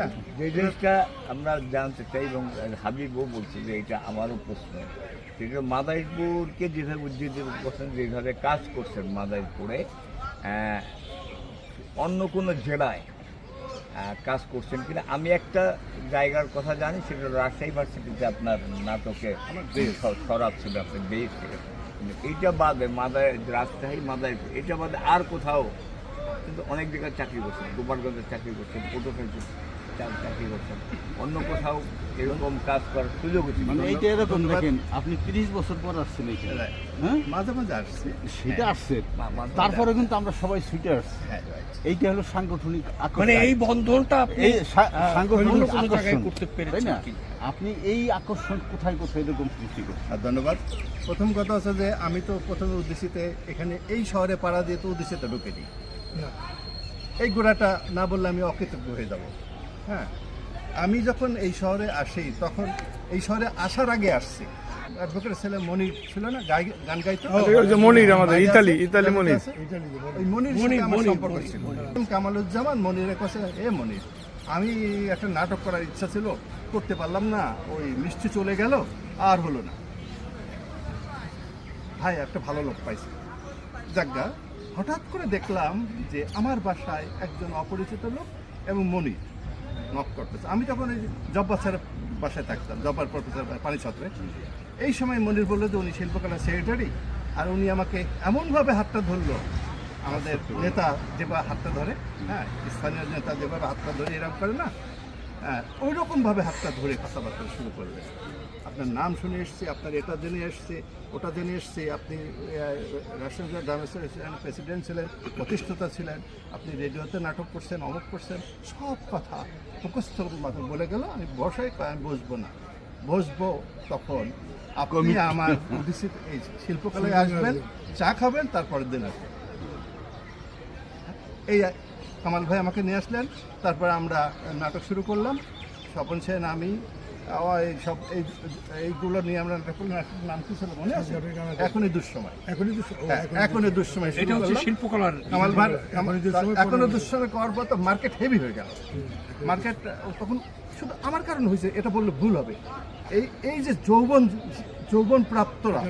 হ্যাঁ। যে জিনিসটা আমরা জানতে চাই এবং হাবিবও বলছে যে এটা আমারও প্রশ্ন। সেটা মাদারীপুরকে যেভাবে উদ্যোগ করছেন যেভাবে কাজ করছেন মাদারীপুরে অন্য কোনো জেলায় কাজ করছেন কিনা আমি একটা জায়গার কথা জানি সেটা রাজশাহী ভার্সিটিতে আপনার নাটকে সরাব ছিল আপনি বেশ। এইটা বাদে মাদার রাজশাহী মাদারীপুর এটা বাদে আর কোথাও কিন্তু অনেক জায়গায় চাকরি করছেন গোপালগঞ্জে চাকরি করছেন চা- চাকরি করছেন। অন্য কোথাও এরকম কাজ করার সুযোগ হচ্ছে মানে এইটা এরকম দেখেন আপনি তিরিশ বছর পর আসছেন এইখানে. হ্যাঁ? মাঝে মাঝে আসছি। সেটা আসছে। তারপরে কিন্তু আমরা সবাই ছুটে আসছি। হ্যাঁ এইটা হলো সাংগঠনিক মানে এই বন্ধনটা এই সাংগঠনিক অন্য কোনো জায়গায় আকর্ষণ, করতে তাই পেরেছেন না আপনি এই আকর্ষণ কোথায় কোথায় এরকম সৃষ্টি করছেন? ধন্যবাদ। প্রথম কথা হচ্ছে যে আমি তো প্রথমে উদ্দেশ্যিতে এখানে এই শহরে পাড়া দিয়ে তো উদ্দেশ্যিতে ঢুকেনি। এই গোড়াটা না বললে আমি অকৃতজ্ঞ হয়ে যাব। হ্যাঁ আমি যখন এই শহরে আসি তখন এই শহরে আসার আগে আসছি। অ্যাডভোকেট ছেলে মনির ছিল না? গাই- গান গাইতো? মনির আমাদের, ইতালি, ইতালি মনির। ওই মনির সম্পর্ক ছিল। কামালুজ্জামান মনিরের কাছে এ মনির আমি একটা নাটক করার ইচ্ছা ছিল করতে পারলাম না ওই মিষ্টি চলে গেল আর হলো না। ভাই একটা ভালো লোক পাইছি। যাজ্ঞা হঠাৎ করে দেখলাম যে আমার বাসায় একজন অপরিচিত লোক এবং মনির। নক করতেছে। আমি তখন ওই জব্বার স্যারের বাসায় থাকতাম জব্বার প্রফেসর পানি ছত্রে। এই সময় মনির বলল যে উনি শিল্পকলার সেক্রেটারি আর উনি আমাকে এমনভাবে হাতটা ধরলো আমাদের নেতা যেভাবে হাতটা ধরে হ্যাঁ স্থানীয় নেতা যেভাবে হাতটা ধরে এরকম করে না ওই রকমভাবে হাতটা ধরে কথাবার্তা শুরু করবে। আপনার নাম শুনে এসছি আপনার এটা জেনে এসছি ওটা জেনে এসছি আপনি রাষ্ট্রীয় ড্রামের প্রেসিডেন্ট ছিলেন প্রতিষ্ঠাতা ছিলেন আপনি রেডিওতে নাটক করছেন অমুক করছেন সব কথা মুখস্থ বলে গেল আমি বসাই আমি বসবো না। বসবো তখন আপনি আমার উদ্দেশ্যে এই শিল্পকলায় আসবেন চা খাবেন তারপরের দিন আসবেন। এই কামাল ভাই আমাকে নিয়ে আসলেন। তারপরে আমরা নাটক শুরু করলাম। স্বপন সেন আমি এই সব এই এইগুলো নিয়ে আমরা নাটক করলাম নাম কি ছিল মনে আছে? এখনই দুঃসময়। এখনই হ্যাঁ, এখনই দুঃসময়। শুরু এটা হচ্ছে। শিল্পকলার কামাল ভাই এখনই দুঃসময় করার পর তো মার্কেট হেভি হয়ে গেল। মার্কেট তখন শুধু আমার কারণ হয়েছে এটা বললে ভুল হবে। এই এই যে যৌবন যৌবন প্রাপ্তরা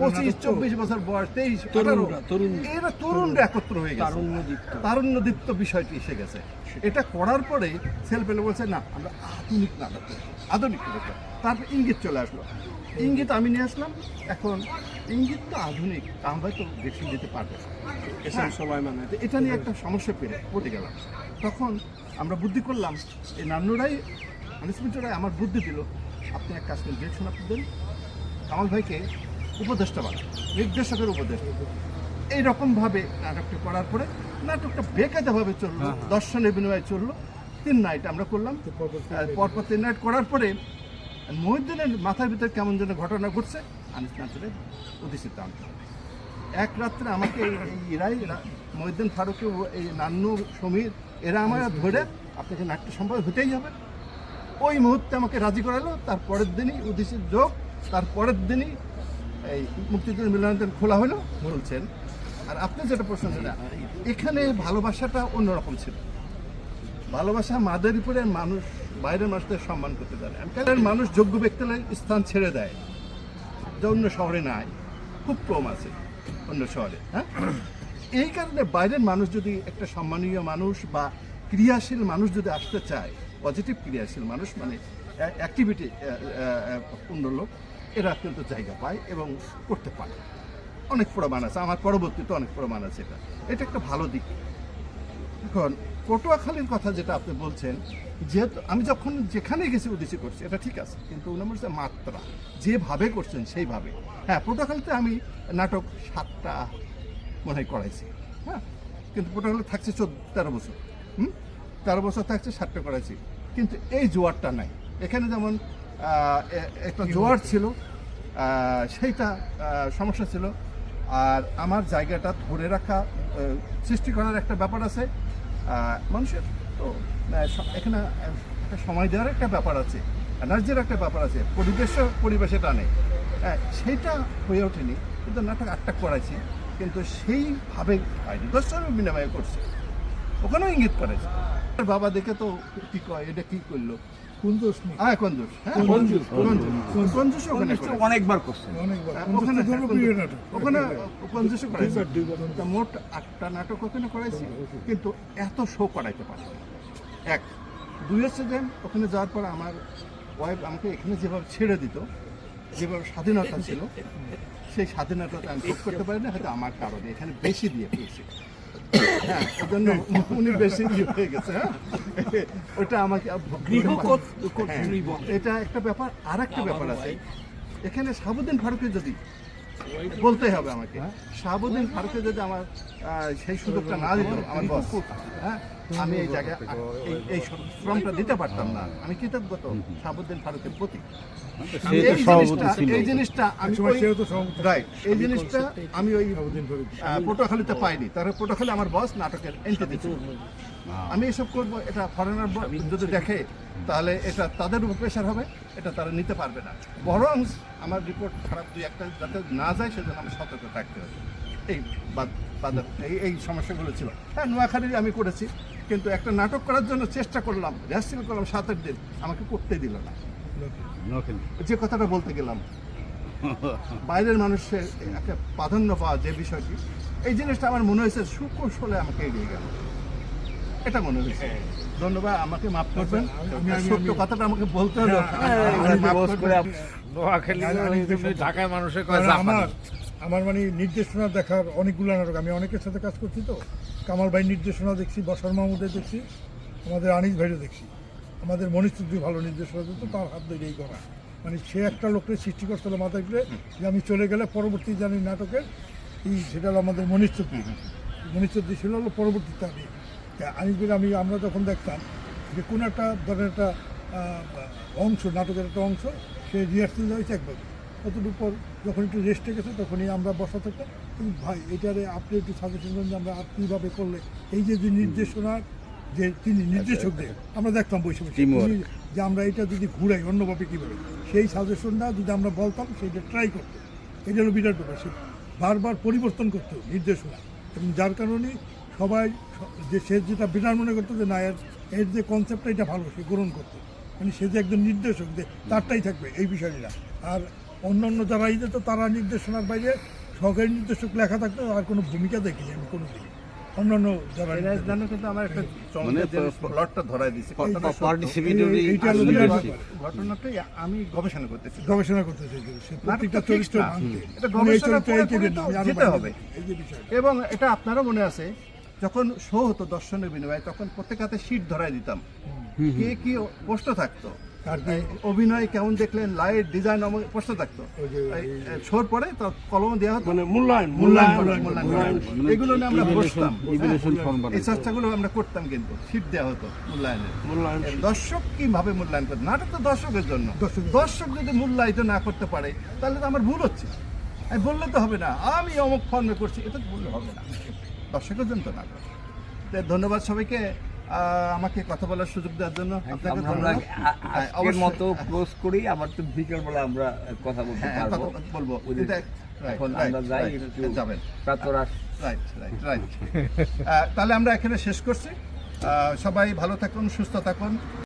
পঁচিশ চব্বিশ বছর বয়স তেইশ। এরা তরুণরা একত্র হয়ে গেছে। তারুণ্যদীপ্ত। বিষয়টি এসে গেছে। এটা করার পরে সেল পেলে বলছে না আমরা আধুনিক নাটক আধুনিক নাটক তারপর ইঙ্গিত চলে আসলো। ইঙ্গিত আমি নিয়ে আসলাম। এখন ইঙ্গিত তো আধুনিক আমরা তো বেশি দিতে পারব না। হ্যাঁ, সময় মানে এটা নিয়ে একটা সমস্যা পেরে পড়ে গেলাম। তখন আমরা বুদ্ধি করলাম এই নান্নুরাই ম্যানেজমেন্টরাই আমার বুদ্ধি দিল। আপনি এক কাজ করুন ডিরেকশন আপনি দেন কামাল ভাইকে উপদেষ্টা বানায় নির্দেশকের উপদেষ্টা। এইরকমভাবে নাটকটা করার পরে নাটকটা বেকায়দাভাবে চলল দর্শনের বিনিময়ে চলল। তিন নাইট আমরা করলাম। পরপর তিন নাইট করার পরে মহিউদ্দিনের মাথার ভিতরে কেমন যেন ঘটনা ঘটছে আনিস নাচরে উদ্দেশিত আনতে এক রাত্রে আমাকে এই এরাই এরা- মহিউদ্দিন ফারুকে এই নান্নু সমীর এরা আমার ধরে আপনাকে নাট্য সম্ভব হতেই হবে। ওই মুহূর্তে আমাকে রাজি করালো তার পরের দিনই উদ্দেশ্যের যোগ তার পরের দিনই এই মুক্তিযুদ্ধ মিলনায়তন খোলা হলো বলছেন আর আপনি যেটা প্রশ্ন করলেন, এখানে ভালোবাসাটা অন্যরকম ছিল। ভালোবাসা মাদারীপুরের মানুষ বাইরের মানুষদের সম্মান করতে আমি কারণ মানুষ যোগ্য ব্যক্তিরা স্থান ছেড়ে দেয়। যা অন্য শহরে নাই খুব কম আছে অন্য শহরে হ্যাঁ? এই কারণে বাইরের মানুষ যদি একটা সম্মানীয় মানুষ বা ক্রিয়াশীল মানুষ যদি আসতে চায় পজিটিভ ক্রিয়াশীল মানুষ মানে অ্যাক্টিভিটি পূর্ণ লোক এরা কিন্তু জায়গা পায় এবং করতে পারে। অনেক প্রমাণ আছে, আমার পরবর্তীতে অনেক প্রমাণ আছে এটা। এটা একটা ভালো দিক। এখন, পটুয়াখালীর কথা যেটা আপনি বলছেন, যেহেতু আমি যখন যেখানে গেছি উদ্দেশ্য করছি, এটা ঠিক আছে, কিন্তু উনি বলছে মাত্রা। যেভাবে করছেন, সেইভাবে। হ্যাঁ পটুয়াখালীতে আমি নাটক সাতটা মনে হয় করাইছি। হ্যাঁ কিন্তু পটুয়াখালী থাকছে চোদ্দ, তেরো বছর। হুম? তেরো বছর থাকছে, সাতটা করাইছি। কিন্তু এই জোয়ারটা নাই। এখানে যেমন একটা জোয়ার ছিল সেইটা সমস্যা ছিল। আর আমার জায়গাটা ধরে রাখা সৃষ্টি করার একটা ব্যাপার আছে মানুষের তো এখানে একটা সময় দেওয়ার একটা ব্যাপার আছে এনার্জির একটা ব্যাপার আছে পরিবেশ পরিবেশে টানে। হ্যাঁ, সেইটা হয়ে ওঠেনি কিন্তু নাটক আটটা করাইছি কিন্তু সেইভাবে হয়নি দশ জনের বিনিময়ে করছে ওখানেও ইঙ্গিত করেছে। বাবা দেখে তো কি কয় এটা কী করল? কুন্দোষ হ্যাঁ কঞ্জুস হ্যাঁ কঞ্জুস, কঞ্জুস কঞ্জুস ওখানে কঞ্জুস। অনেকবার করছেন অনেকবার। হ্যাঁ, ওখানে নাটক? ওখানে কঞ্জুসও করাইছে মোট আটটা নাটক ওখানে করাইছি কিন্তু এত শো করাইতে পারছি না। এক দুই হচ্ছে যে ওখানে যাওয়ার পর আমার ওয়াইফ আমাকে এখানে যেভাবে ছেড়ে দিত যেভাবে স্বাধীনতা ছিল সেই স্বাধীনতাটা আমি করতে পারি না হয়তো আমার কারণে এখানে বেশি দিয়ে পেয়েছি হ্যাঁ ওই জন্য উনি বেশি ইয়ে হয়ে গেছে হ্যাঁ? ওটা আমাকে হ্যাঁ। এটা একটা ব্যাপার আর একটা ব্যাপার আছে। এখানে সাবুদ্দিন ফারুকে যদি বলতে হবে আমাকে সাবুদ্দিন ফারুকে যদি আমার সেই সুযোগটা না দিত আমার বস হ্যাঁ? আমি এই জায়গায় এই- শ্রমটা দিতে পারতাম না। আমি কৃতজ্ঞ তো শাহাবুদ্দিন ফারুকের প্রতি। এই জিনিসটা- ছিল। এই জিনিসটা আমি রাইট এই জিনিসটা আমি ওই পটুয়াখালীতে পাইনি। তার পটুয়াখালী আমার বস নাটকের এন্ট্রি আমি এসব করব এটা ফরেনার যদি দেখে তাহলে এটা তাদের উপর প্রেশার হবে এটা তারা নিতে পারবে না। বরং আমার রিপোর্ট খারাপ দুই একটা যাতে না যায় সেজন্য আমি সতর্ক থাকতে হবে। এই বাদ- বাদ- এই এই সমস্যাগুলো ছিল। হ্যাঁ নোয়াখালী আমি করেছি। কিন্তু একটা নাটক করার জন্য চেষ্টা করলাম রিহার্সেল করলাম সাত আট দিন। আমাকে করতে দিল না। যে কথাটা বলতে গেলাম বাইরের মানুষের একটা প্রাধান্য পাওয়া যে বিষয়টি এই জিনিসটা আমার মনে হয়েছে সুকৌশলে আমাকে এগিয়ে গেল। এটা মনে হয়েছে। ধন্যবাদ আমাকে মাফ করবেন। সত্য কথাটা আমাকে বলতে হলো। ঢাকায় মানুষের কারণ আমার আমার মানে নির্দেশনা দেখার অনেকগুলো নাটক আমি অনেকের সাথে কাজ করছি তো। কামাল ভাই নির্দেশনা দেখছি বসার মাহমুদের দেখছি, আমাদের আনিস ভাইরে দেখছি। আমাদের মনিস্তুদ্দি ভালো নির্দেশনা দিত, তার হাত এই করা। মানে সে একটা লোকের সৃষ্টি করছিল মাথায় করে যে আমি চলে গেলে পরবর্তী জানি নাটকের, এই সেটা হলো আমাদের মনিস্তুদ্দি মনিস্তুদ্দি ছিল হলো পরবর্তীতে আমি। আনিস ভাই আমি, আমরা যখন দেখতাম যে কোনো একটা ধরেন একটা অংশ, নাটকের একটা অংশ, সে রিহার্সেল হয়েছে একবার। কতটুকু পর যখন একটু রেস্টে গেছে তখনই আমরা বসা থাকতাম কিন্তু ভাই এটারে আপনি একটু সাজেশন করেন যে আমরা আর কীভাবে করলে? এই যে যে নির্দেশনার যে তিনি নির্দেশকদের আমরা দেখতাম বসে বসে যে আমরা এটা যদি ঘুরাই অন্যভাবে কীভাবে সেই সাজেশনটা যদি আমরা বলতাম সেইটা ট্রাই করতো। এটা হলো বিরাট ব্যাপার। সে বারবার পরিবর্তন করতো নির্দেশনা। এবং যার কারণে সবাই যে সে যেটা বিরাট মনে করতো যে না এর এর যে কনসেপ্টটা এটা ভালো সে গ্রহণ করতো। মানে সে যে একজন নির্দেশক যে তারটাই থাকবে এই বিষয়টা আর অন্য অন্য যারা এই তো তারা নির্দেশনার বাইরে সহকারী নির্দেশক লেখা থাকতো আর কোনো ভূমিকা দেখিনি আমি কোনো দিন অন্যান্য যারা কিন্তু আমার একটা মানে প্লটটা ধরাই। ঘটনাটাই আমি গবেষণা করতেছি। গবেষণা প্রত্যেকটা চরিত্র এটা বাড়িয়ে হবে। এবং এটা আপনারও মনে আছে যখন শো হতো দর্শনের বিনিময়ে তখন প্রত্যেক হাতে শীট ধরাই দিতাম। কে কি প্রশ্ন থাকতো? অভিনয় কেমন দেখলেন? লাইট ডিজাইন প্রশ্ন থাকতো। শোর পরে তো কলম দেওয়া হতো? মানে মূল্যায়ন মূল্যায়ন এগুলো নিয়ে আমরা বসতাম। এই চর্চাগুলো আমরা করতাম কিন্তু শীট দেওয়া হতো মূল্যায়নের মূল্যায়ন দর্শক কীভাবে মূল্যায়ন করে? নাটক তো দর্শকের জন্য। দর্শক যদি মূল্যায়িত না করতে পারে তাহলে তো আমার ভুল হচ্ছে। আমি বললে তো হবে না আমি অমুক ফর্মে করছি এটা তো বললে হবে না। দর্শকের জন্য তো নাটক ধন্যবাদ সবাইকে। আমাকে কথা বলার সুযোগ দেওয়ার জন্য আপনাকে আমরা ধন্যবাদ। আ- হ্যাঁ, আজকের মতো ক্লোজ করি আবার তো বিকেলবেলা আমরা কথা বলতে হ্যাঁ, পারব। বলব। এখন আমরা যাই একটু যাবেন। প্রাতরাশ। রাইট রাইট রাইট তাহলে আমরা এখানে শেষ করছি। সবাই ভালো থাকুন সুস্থ থাকুন।